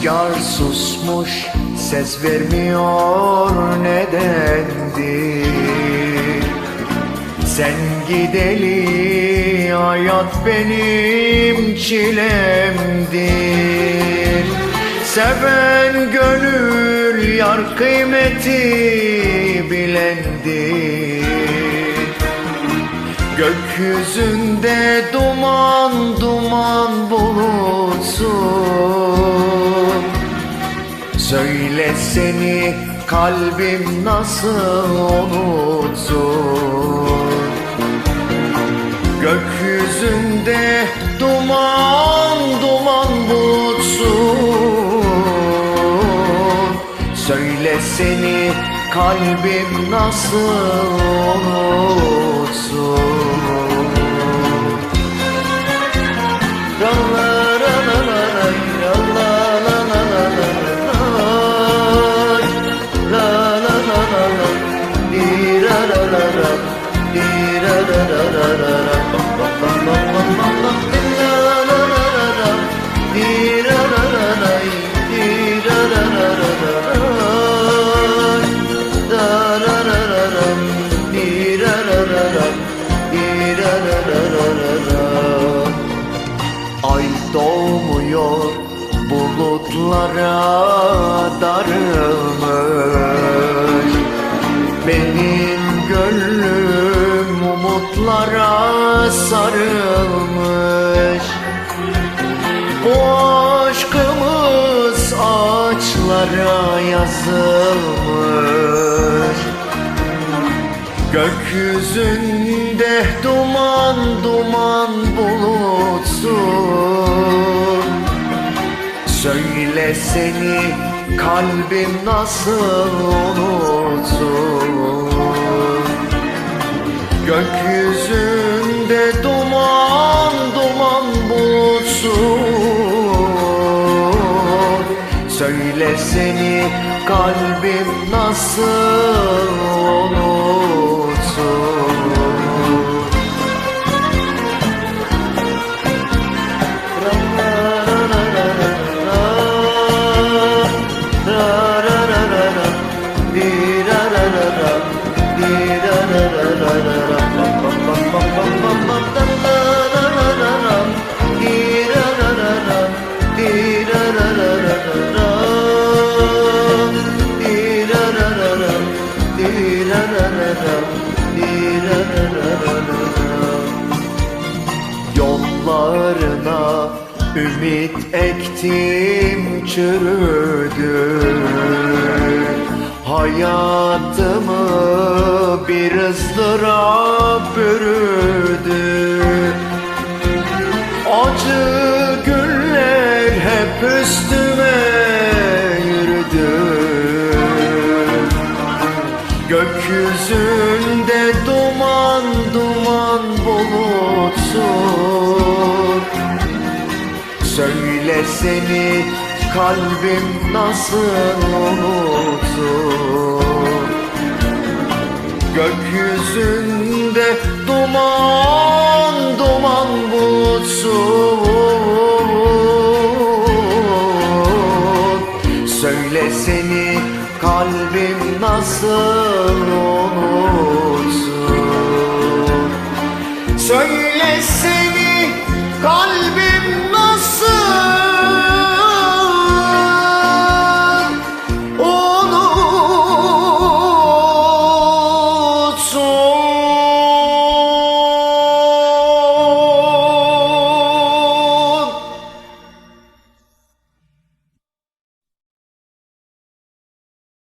Rüzgar susmuş ses vermiyor nedendir? Sen gideli hayat benim çilemdir. Seven gönül yar kıymeti bilendir. Gökyüzünde duman duman bulutsun Söyle seni kalbim nasıl unutsun Gökyüzünde duman duman bulutsun. Söyle seni kalbim nasıl unutsun Ay doğmuyor bulutlara darılmış. Benim gönlüm umutlara sarılmış. Bu aşkımız ağaçlara yazılmış. Gökyüzünde duman duman Söyle seni kalbim nasıl unutsun Gökyüzünde duman duman bulutsun. Söyle seni kalbim nasıl unutsun ümit ektim çürüdü. Hayatımı bir ızdırap bürüdü. Acı günler hep üstüme yürüdü. Gökyüzünde duman duman bulutsun Söyle seni kalbim nasıl unutsun Gökyüzünde duman duman bulutsun Söyle seni kalbim nasıl unutsun Söyle